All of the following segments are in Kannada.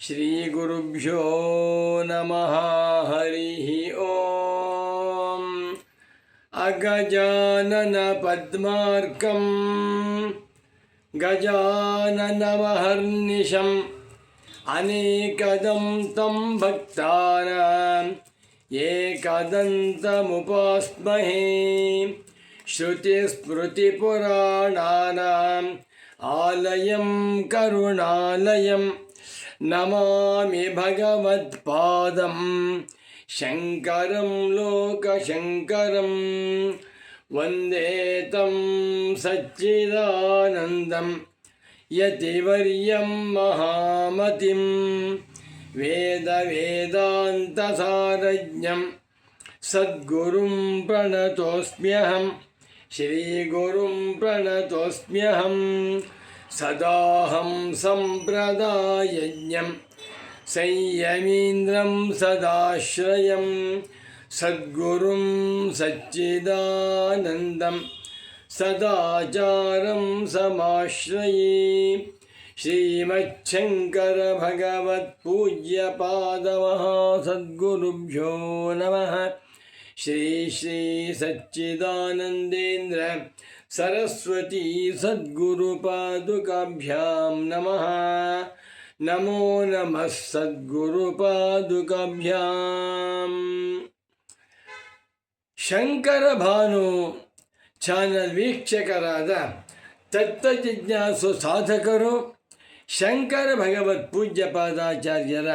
श्रीगुरुभ्यो नमः हरिः ॐ अगजाननपद्मार्कं गजाननमहर्निशम् अनेकदं तं भक्तानाम् एकदन्तमुपास्महे। श्रुतिस्मृतिपुराणानाम् आलयं करुणालयं नमामि भगवत्पादं शङ्करं लोकशङ्करं वन्दे तं सच्चिदानन्दं यतिवर्यं महामतिं वेदवेदान्तसारज्ञं सद्गुरुं प्रणतोऽस्म्यहं श्रीगुरुं प्रणतोऽस्म्यहं सदाहं सम्प्रदायज्ञं संयमीन्द्रं सदाश्रयं सद्गुरुं सच्चिदानन्दं सदाचारं समाश्रये श्रीमच्छङ्करभगवत्पूज्यपादमः सद्गुरुभ्यो नमः ಶ್ರೀ ಶ್ರೀ ಸಚ್ಚಿದಾನಂದೇಂದ್ರ ಸರಸ್ವತಿ ಸದ್ಗುರು ಪಾದುಕಾಭ್ಯಾಂ ನಮಃ. ನಮೋ ನಮಃ ಸದ್ಗುರು ಪಾದುಕಾಭ್ಯಾಂ. ಶಂಕರ ಭಾನು ಚಾನಲ್ ವೀಕ್ಷಕರಾದ ತತ್ವಜಿಜ್ಞಾಸು ಸಾಧಕರು, ಶಂಕರ ಭಗವತ್ ಪೂಜ್ಯ ಪಾದಾಚಾರ್ಯರ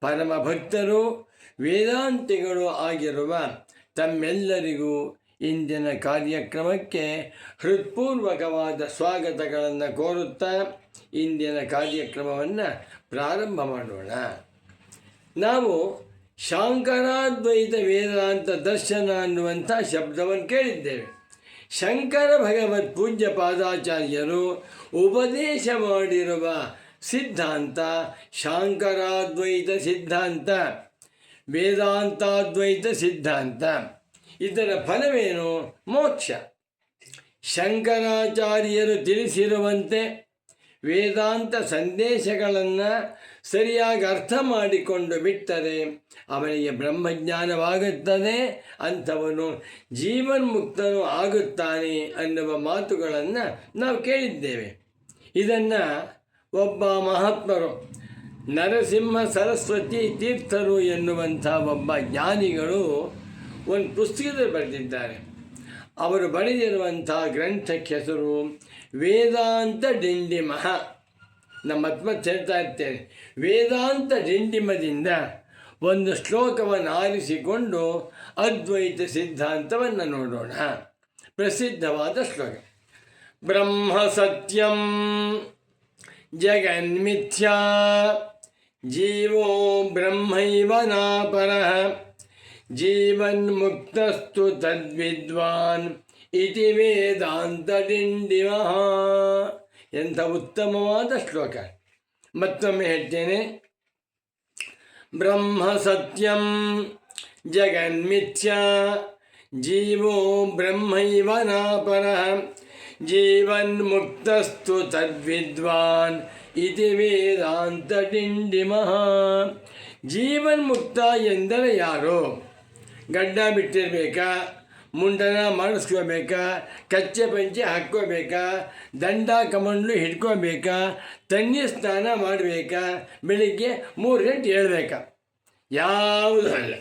ಪರಮ ಭಕ್ತರು ವೇದಾಂತಿಗಳು ಆಗಿರುವ ತಮ್ಮೆಲ್ಲರಿಗೂ ಇಂದಿನ ಕಾರ್ಯಕ್ರಮಕ್ಕೆ ಹೃತ್ಪೂರ್ವಕವಾದ ಸ್ವಾಗತಗಳನ್ನು ಕೋರುತ್ತಾ ಇಂದಿನ ಕಾರ್ಯಕ್ರಮವನ್ನು ಪ್ರಾರಂಭ ಮಾಡೋಣ. ನಾವು ಶಾಂಕರಾದ್ವೈತ ವೇದಾಂತ ದರ್ಶನ ಅನ್ನುವಂಥ ಶಬ್ದವನ್ನು ಕೇಳಿದ್ದೇವೆ. ಶಂಕರ ಭಗವತ್ ಪೂಜ್ಯ ಪಾದಾಚಾರ್ಯರು ಉಪದೇಶ ಮಾಡಿರುವ ಸಿದ್ಧಾಂತ ಶಾಂಕರಾದ್ವೈತ ಸಿದ್ಧಾಂತ. ವೇದಾಂತಾದ್ವೈತ ಸಿದ್ಧಾಂತ ಇದರ ಫಲವೇನು? ಮೋಕ್ಷ. ಶಂಕರಾಚಾರ್ಯರು ತಿಳಿಸಿರುವಂತೆ ವೇದಾಂತ ಸಂದೇಶಗಳನ್ನು ಸರಿಯಾಗಿ ಅರ್ಥ ಮಾಡಿಕೊಂಡು ಬಿಟ್ಟರೆ ಅವನಿಗೆ ಬ್ರಹ್ಮಜ್ಞಾನವಾಗುತ್ತದೆ, ಅಂಥವನು ಜೀವನ್ಮುಕ್ತನು ಆಗುತ್ತಾನೆ ಅನ್ನುವ ಮಾತುಗಳನ್ನು ನಾವು ಕೇಳಿದ್ದೇವೆ. ಇದನ್ನು ಒಬ್ಬ ಮಹಾತ್ಮರು ನರಸಿಂಹ ಸರಸ್ವತಿ ತೀರ್ಥರು ಎನ್ನುವಂಥ ಒಬ್ಬ ಜ್ಞಾನಿಗಳು ಒಂದು ಪುಸ್ತಕದಲ್ಲಿ ಬರೆದಿದ್ದಾರೆ. ಅವರು ಬರೆದಿರುವಂಥ ಗ್ರಂಥಕ್ಕೆ ಹೆಸರು ವೇದಾಂತ ಡಿಂಡಿಮ. ನಮ್ಮ ಮತ್ತೆ ಹೇಳ್ತಾ ಇರ್ತೇನೆ. ವೇದಾಂತ ಡಿಂಡಿಮದಿಂದ ಒಂದು ಶ್ಲೋಕವನ್ನು ಆರಿಸಿಕೊಂಡು ಅದ್ವೈತ ಸಿದ್ಧಾಂತವನ್ನು ನೋಡೋಣ. ಪ್ರಸಿದ್ಧವಾದ ಶ್ಲೋಕ. ಬ್ರಹ್ಮ ಸತ್ಯಂ ಜಗನ್ಮಿಥ್ಯಾ ಜೀವೋ ಬ್ರಹ್ಮೈವ ನಾಪರಃ ಜೀವನ್ಮುಕ್ತಸ್ತು ತದ್ವಿದ್ವಾನ್ ಇತಿ ವೇದಾಂತ ಡಿಂಡಿಮಃ ಎಂಥ ಉತ್ತಮವಾದ ಶ್ಲೋಕ ಮತ್ತೊಮ್ಮೆ ಹೇಳ್ತೇನೆ ಬ್ರಹ್ಮ ಸತ್ಯಂ ಜಗನ್ಮಿಥ್ಯಾ ಜೀವೋ ಬ್ರಹ್ಮೈವ ನಾಪರಃ ತದ್ವಿದ್ವಾನ್ ಇತಿ ವೇದಾಂತ ಡಿಂಡಿಮಃ. ಜೀವನ್ಮುಕ್ತ ಎಂದರೆ ಯಾರು? ಗಡ್ಡ ಬಿಟ್ಟಿರಬೇಕಾ, ಮುಂಡನ ಮಾಡಿಸ್ಕೋಬೇಕಾ, ಕಚ್ಚೆ ಪಂಚೆ ಹಾಕ್ಕೋಬೇಕಾ, ದಂಡ ಕಮಂಡ್ಲು ಹಿಡ್ಕೋಬೇಕಾ ತಣ್ಣಿ ಸ್ನಾನ ಮಾಡಬೇಕಾ, ಬೆಳಿಗ್ಗೆ ಮೂರು ಗಂಟೆ ಹೇಳ್ಬೇಕಾ. ಯಾವುದೂ ಅಲ್ಲ.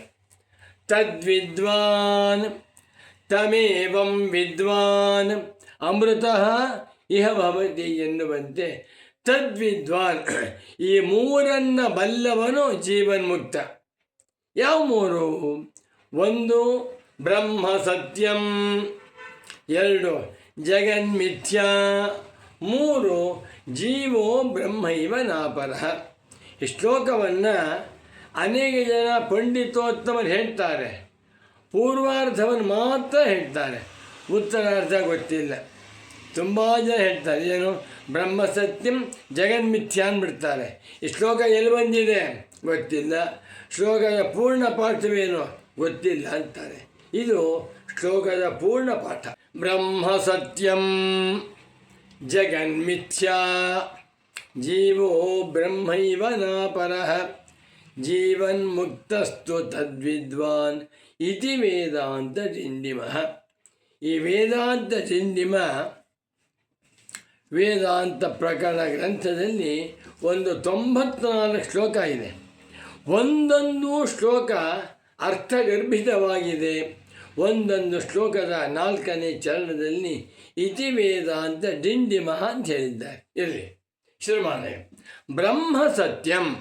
ತದ್ವಿದ್ವಾನ್. ತಮೇವಂ ವಿದ್ವಾನ್. ಅಮೃತ ಇಹ ಭವತಿ ಎನ್ನುವಂತೆ ತದ್ವಿದ್ವಾನ್. ಈ ಮೂರನ್ನ ಬಲ್ಲವನು ಜೀವನ್ಮುಕ್ತ. ಯಾವ ಮೂರು? ಒಂದು, ಬ್ರಹ್ಮ ಸತ್ಯಂ. ಎರಡು, ಜಗನ್ಮಿಥ್ಯಾ. ಮೂರು, ಜೀವೋ ಬ್ರಹ್ಮೈವ ನಾಪರ ಈ ಶ್ಲೋಕವನ್ನು ಅನೇಕ ಜನ ಪಂಡಿತೋತ್ತಮರು ಹೇಳ್ತಾರೆ. ಪೂರ್ವಾರ್ಧವನ್ನು ಮಾತ್ರ ಹೇಳ್ತಾರೆ. ಉತ್ತರಾರ್ಧ ಗೊತ್ತಿಲ್ಲ. ತುಂಬ ಜನ ಹೇಳ್ತಾರೆ, ಏನು, ಬ್ರಹ್ಮ ಸತ್ಯಂ ಜಗನ್ಮಿಥ್ಯ ಅಂದ್ಬಿಡ್ತಾರೆ ಈ ಶ್ಲೋಕ ಎಲ್ಲಿ ಬಂದಿದೆ? ಗೊತ್ತಿಲ್ಲ. ಶ್ಲೋಕದ ಪೂರ್ಣ ಪಾಠವೇನು? ಗೊತ್ತಿಲ್ಲ ಅಂತಾರೆ. ಇದು ಶ್ಲೋಕದ ಪೂರ್ಣ ಪಾಠ. ಬ್ರಹ್ಮ ಸತ್ಯಂ ಜಗನ್ಮಿಥ್ಯಾ ಜೀವೋ ಬ್ರಹ್ಮೈವ ಜೀವನ್ ಮುಕ್ತಸ್ತು ತದ್ವಿದ್ವಾನ್. ಇತಿ ವೇದಾಂತ ಡಿಂಡಿಮಃ ಈ ವೇದಾಂತ ಡಿಂಡಿಮ ವೇದಾಂತ ಪ್ರಕರಣ ಗ್ರಂಥದಲ್ಲಿ ಒಂದು ತೊಂಬತ್ನಾಲ್ಕು ಶ್ಲೋಕ ಇದೆ. ಒಂದೊಂದು ಶ್ಲೋಕ ಅರ್ಥಗರ್ಭಿತವಾಗಿದೆ. ಒಂದೊಂದು ಶ್ಲೋಕದ ನಾಲ್ಕನೇ ಚರಣದಲ್ಲಿ ಇತಿ ವೇದಾಂತ ಡಿಂಡಿಮ ಅಂತ ಹೇಳಿದ್ದಾರೆ. ಇರಲಿ ಶ್ರೀಮಾನೆ, ಬ್ರಹ್ಮ ಸತ್ಯಂ.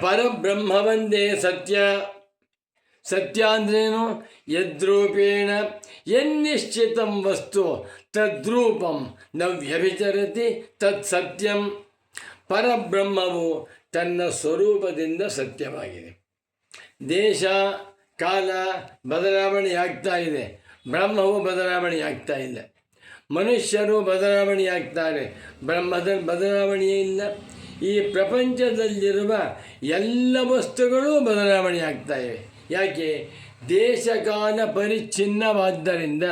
ಪರಬ್ರಹ್ಮವಂದೇ ಸತ್ಯ. ಸತ್ಯ ಅಂದ್ರೇನು ಯದ್ರೂಪೇಣ. ಎನ್ನಿಶ್ಚಿತಂ ವಸ್ತು, ತದ್ರೂಪಂ. ನ ವ್ಯಭಿಚರತಿ ತತ್ ಸತ್ಯಂ ಪರಬ್ರಹ್ಮವು ತನ್ನ ಸ್ವರೂಪದಿಂದ ಸತ್ಯವಾಗಿದೆ. ದೇಶ, ಕಾಲ ಬದಲಾವಣೆಯಾಗ್ತಾ ಇದೆ. ಬ್ರಹ್ಮವು ಬದಲಾವಣೆಯಾಗ್ತಾ ಇಲ್ಲ ಮನುಷ್ಯರು ಬದಲಾವಣೆಯಾಗ್ತಾರೆ. ಬ್ರಹ್ಮದ ಬದಲಾವಣೆಯೇ ಇಲ್ಲ. ಈ ಪ್ರಪಂಚದಲ್ಲಿರುವ ಎಲ್ಲ ವಸ್ತುಗಳೂ ಬದಲಾವಣೆಯಾಗ್ತಾ ಇವೆ. ಯಾಕೆ? ದೇಶಕಾಲ ಪರಿಚ್ಛಿನ್ನವಾದ್ದರಿಂದ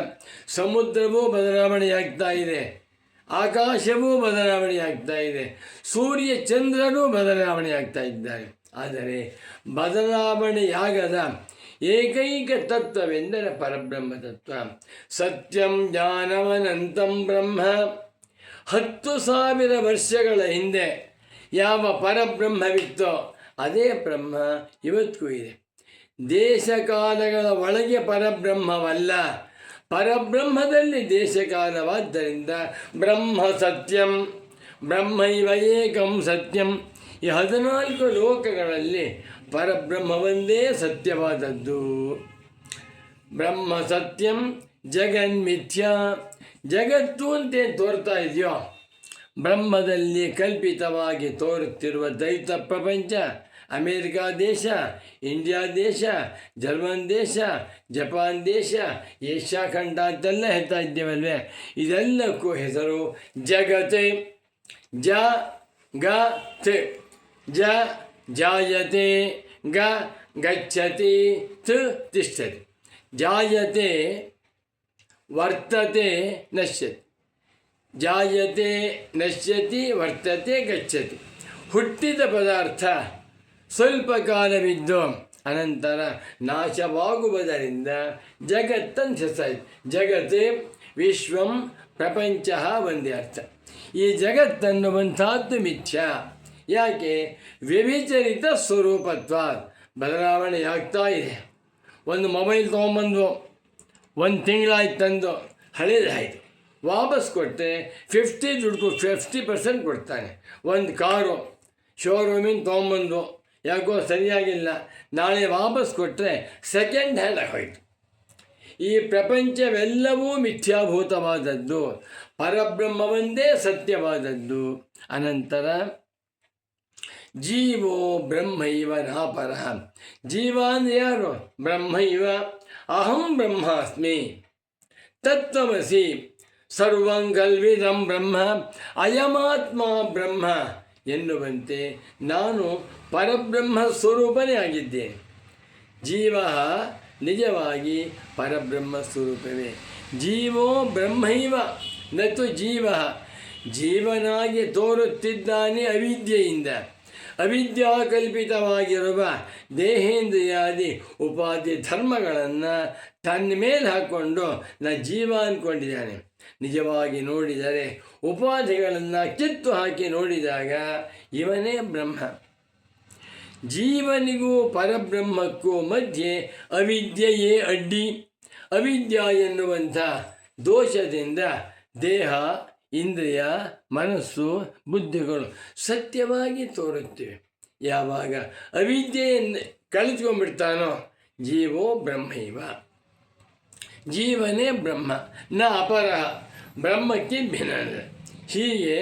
ಸಮುದ್ರವೂ ಬದಲಾವಣೆಯಾಗ್ತಾ ಇದೆ. ಆಕಾಶವೂ ಬದಲಾವಣೆಯಾಗ್ತಾ ಇದೆ. ಸೂರ್ಯ ಚಂದ್ರನೂ ಬದಲಾವಣೆಯಾಗ್ತಾ ಇದ್ದಾರೆ. ಆದರೆ ಬದಲಾವಣೆಯಾಗದ ಏಕೈಕ ತತ್ವವೆಂದರೆ ಪರಬ್ರಹ್ಮ ತತ್ವ ಸತ್ಯಂ ಜ್ಞಾನವನಂತಂ ಬ್ರಹ್ಮ. ಹತ್ತು ಸಾವಿರ ವರ್ಷಗಳ ಹಿಂದೆ ಯಾವ ಪರಬ್ರಹ್ಮವಿತ್ತೋ ಅದೇ ಬ್ರಹ್ಮ ಇವತ್ತಿಗೂ ಇದೆ. ದೇಶಕಾಲಗಳ ಒಳಗೆ ಪರಬ್ರಹ್ಮವಲ್ಲ. ಪರಬ್ರಹ್ಮದಲ್ಲಿ ದೇಶಕಾಲವಾದ್ದರಿಂದ ಬ್ರಹ್ಮ ಸತ್ಯಂ ಬ್ರಹ್ಮೈವ ಏಕಂ ಸತ್ಯಂ. ಈ ಹದಿನಾಲ್ಕು ಲೋಕಗಳಲ್ಲಿ ಪರಬ್ರಹ್ಮವೊಂದೇ ಸತ್ಯವಾದದ್ದು. ಬ್ರಹ್ಮ ಸತ್ಯಂ ಜಗನ್ಮಿಥ್ಯ ಜಗತ್ತು ಅಂತೇನು ತೋರ್ತಾ ಇದೆಯೋ? ಬ್ರಹ್ಮದಲ್ಲಿ ಕಲ್ಪಿತವಾಗಿ ತೋರುತ್ತಿರುವ ದೈತ ಪ್ರಪಂಚ ಅಮೇರಿಕಾ ದೇಶ ಇಂಡಿಯಾ ದೇಶ ಜರ್ಮನ್ ದೇಶ ಜಪಾನ್ ದೇಶ ಏಷ್ಯಾ ಖಂಡ ಅಂತೆಲ್ಲ ಹೇಳ್ತಾ ಇದ್ದೇವಲ್ವೇ ಇದೆಲ್ಲಕ್ಕೂ ಹೆಸರು ಜಗತೆ ಜ ಗ ತೆ ಜ ಜಾಯತೆ ಗ ಗಚ್ಚತಿ ತ್ ತಿಷ್ಠತಿ ಜಾಯತೆ ವರ್ತತೆ ನಶ್ಯತಿ ಜಾಯತೆ ನಶ್ಯತಿ ವರ್ತತೆ ಗಚ್ಚತಿ ಹುಟ್ಟಿದ ಪದಾರ್ಥ ಸ್ವಲ್ಪ ಕಾಲವಿದ್ದು ಅನಂತರ ನಾಶವಾಗುವುದರಿಂದ ಜಗತ್ತನ್ನು ಸೆಸಾಯಿತು ಜಗತ್ತೇ ವಿಶ್ವಂ ಪ್ರಪಂಚ ಒಂದೇ ಅರ್ಥ. ಈ ಜಗತ್ತನ್ನುವಂಥದ್ದು ಮಿಥ್ಯ. ಯಾಕೆ? ವ್ಯಭಿಚರಿತ ಸ್ವರೂಪತ್ವ ಬದಲಾವಣೆಯಾಗ್ತಾ ಇದೆ. ಒಂದು ಮೊಬೈಲ್ ತೊಗೊಂಬಂದು ಒಂದು ತಿಂಗಳಾಯ್ತು ತಂದು, ಹಳೇದಾಯಿತು. ವಾಪಸ್ ಕೊಟ್ಟರೆ ಫಿಫ್ಟಿ ದುಡ್ಡು ಫಿಫ್ಟಿ ಪರ್ಸೆಂಟ್ ಕೊಡ್ತಾನೆ. ಒಂದು ಕಾರು ಶೋರೂಮಿಂದ ತೊಗೊಂಬಂದು ಯಾಕೋ ಸರಿಯಾಗಿಲ್ಲ. ನಾಳೆ ವಾಪಸ್ ಕೊಟ್ಟರೆ ಸೆಕೆಂಡ್ ಹ್ಯಾಂಡ್ ಆಗೋಯ್ತು. ಈ ಪ್ರಪಂಚವೆಲ್ಲವೂ ಮಿಥ್ಯಾಭೂತವಾದದ್ದು. ಪರಬ್ರಹ್ಮವೊಂದೇ ಸತ್ಯವಾದದ್ದು. ಅನಂತರ, ಜೀವೋ ಬ್ರಹ್ಮೈವ ನಾಪರ ಜೀವ ಅಂದರೆ ಯಾರು? ಬ್ರಹ್ಮೈವ. ಅಹಂ ಬ್ರಹ್ಮಾಸ್ಮಿ. ತತ್ವಮಸಿ. ಸರ್ವಂಗಲ್ವಿದಂ ಬ್ರಹ್ಮ. ಅಯಮಾತ್ಮ ಬ್ರಹ್ಮ. ಎನ್ನುವಂತೆ ನಾನು ಪರಬ್ರಹ್ಮ ಸ್ವರೂಪನೇ ಆಗಿದ್ದೇನೆ ಜೀವ ನಿಜವಾಗಿ ಪರಬ್ರಹ್ಮ ಸ್ವರೂಪವೇ. ಜೀವೋ ಬ್ರಹ್ಮೈವ ನತು ಜೀವ. ಜೀವನಾಗಿ ತೋರುತ್ತಿದ್ದಾನೆ ಅವಿದ್ಯೆಯಿಂದ. ಅವಿದ್ಯಾಕಲ್ಪಿತವಾಗಿರುವ ದೇಹೇಂದ್ರಿಯಾದಿ ಉಪಾಧಿ ಧರ್ಮಗಳನ್ನು ತನ್ನ ಮೇಲೆ ಹಾಕ್ಕೊಂಡು ನ ಜೀವ ಅಂದ್ಕೊಂಡಿದ್ದಾನೆ ನಿಜವಾಗಿ ನೋಡಿದರೆ ಉಪಾಧಿಗಳನ್ನು ಕಿತ್ತು ಹಾಕಿ ನೋಡಿದಾಗ ಇವನೇ ಬ್ರಹ್ಮ. ಜೀವನಿಗೂ ಪರಬ್ರಹ್ಮಕ್ಕೂ ಮಧ್ಯೆ ಅವಿದ್ಯೆಯೇ ಅಡ್ಡಿ. ಅವಿದ್ಯ ಎನ್ನುವಂಥ ದೋಷದಿಂದ ದೇಹ ಇಂದ್ರಿಯ, ಮನಸ್ಸು, ಬುದ್ಧಿಗಳು ಸತ್ಯವಾಗಿ ತೋರುತ್ತಿವೆ ಯಾವಾಗ ಅವಿದ್ಯೆಯನ್ನು ಕಳಿಸ್ಕೊಂಡ್ಬಿಡ್ತಾನೋ ಜೀವೋ ಬ್ರಹ್ಮೈವ. ಜೀವನೇ ಬ್ರಹ್ಮ, ನ ಅಪರ, ಬ್ರಹ್ಮಕ್ಕೆ ಭಿನ್ನ ಹೀಗೆ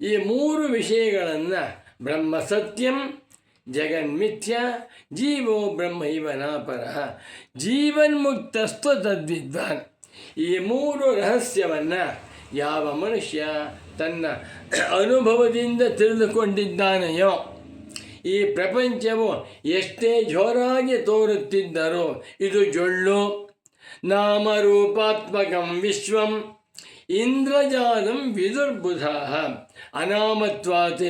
ಈ ಮೂರು ವಿಷಯಗಳನ್ನು ಬ್ರಹ್ಮ ಸತ್ಯಂ ಜಗನ್ಮಿಥ್ಯ ಜೀವೋ ಬ್ರಹ್ಮೈವ ಇವನಾಪರ ಜೀವನ್ಮುಕ್ತಸ್ತ್ವ ತದ್ವಿದ್ವಾನ್. ಈ ಮೂರು ರಹಸ್ಯವನ್ನು ಯಾವ ಮನುಷ್ಯ ತನ್ನ ಅನುಭವದಿಂದ ತಿಳಿದುಕೊಂಡಿದ್ದಾನೆಯೋ, ಈ ಪ್ರಪಂಚವು ಎಷ್ಟೇ ಜೋರಾಗಿ ತೋರುತ್ತಿದ್ದರೂ ಇದು ಜೊಳ್ಳು, ನಾಮರೂಪಾತ್ಮಕಂ ವಿಶ್ವಂ, ಇಂದ್ರಜಾಲಂ ವಿದುರ್ಬುಧ, ಅನಾಮತ್ವಾತ್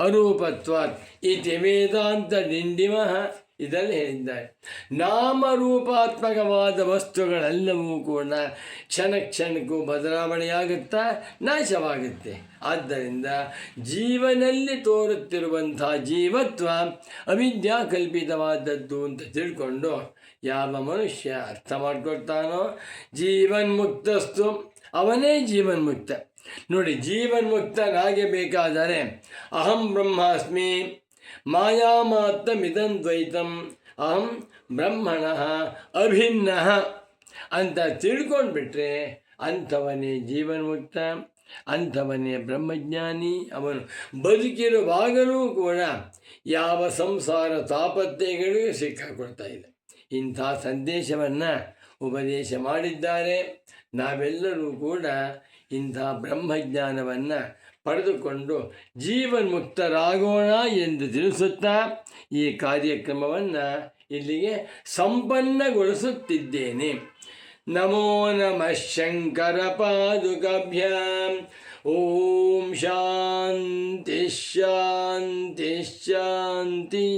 ಅರೂಪತ್ವಾತ್ ಇತಿ ವೇದಾಂತ ಡಿಂಡಿಮಃ ಇದನ್ನು ಹೇಳಿದ್ದಾರೆ. ನಾಮರೂಪಾತ್ಮಕವಾದ ವಸ್ತುಗಳೆಲ್ಲವೂ ಕೂಡ ಕ್ಷಣ ಕ್ಷಣಕ್ಕೂ ಬದಲಾವಣೆಯಾಗುತ್ತಾ ನಾಶವಾಗುತ್ತೆ. ಆದ್ದರಿಂದ ಜೀವನಲ್ಲಿ ತೋರುತ್ತಿರುವಂಥ ಜೀವತ್ವ ಅವಿದ್ಯಾ ಕಲ್ಪಿತವಾದದ್ದು ಅಂತ ತಿಳ್ಕೊಂಡು ಯಾವ ಮನುಷ್ಯ ಅರ್ಥ ಜೀವನ್ ಜೀವನ್ಮುಕ್ತಸ್ತು. ಅವನೇ ಜೀವನ್ಮುಕ್ತ. ನೋಡಿ ಜೀವನ್ಮುಕ್ತನಾಗೆ ಬೇಕಾದರೆ ಅಹಂ ಬ್ರಹ್ಮಾಸ್ಮಿ ಮಾಯಾಮಾತ್ತಮಿದಂ ದ್ವೈತಂ ಅಹಂ ಬ್ರಹ್ಮಣ ಅಭಿನ್ನ ಅಂತ ತಿಳ್ಕೊಂಡ್ಬಿಟ್ರೆ ಅಂಥವನೇ ಜೀವನ್ಮುಕ್ತ, ಅಂಥವನೇ ಬ್ರಹ್ಮಜ್ಞಾನಿ, ಅವನು ಬದುಕಿರುವಾಗಲೂ ಕೂಡ ಯಾವ ಸಂಸಾರ ತಾಪತ್ಯಗಳು ಸಿಕ್ಕಾಕೊಳ್ತಾ ಇದೆ. ಇಂಥ ಸಂದೇಶವನ್ನು ಉಪದೇಶ ಮಾಡಿದ್ದಾರೆ. ನಾವೆಲ್ಲರೂ ಕೂಡ ಇಂಥ ಬ್ರಹ್ಮಜ್ಞಾನವನ್ನು ಪಡೆದುಕೊಂಡು ಜೀವನ್ಮುಕ್ತರಾಗೋಣ ಎಂದು ತಿಳಿಸುತ್ತಾ ಈ ಕಾರ್ಯಕ್ರಮವನ್ನು ಇಲ್ಲಿಗೆ ಸಂಪನ್ನಗೊಳಿಸುತ್ತಿದ್ದೇನೆ. ನಮೋ ನಮಃ ಶಂಕರ ಪಾದುಕಾಭ್ಯಾಂ ಓಂ ಶಾಂತಿ ಶಾಂತಿ ಶಾಂತಿ.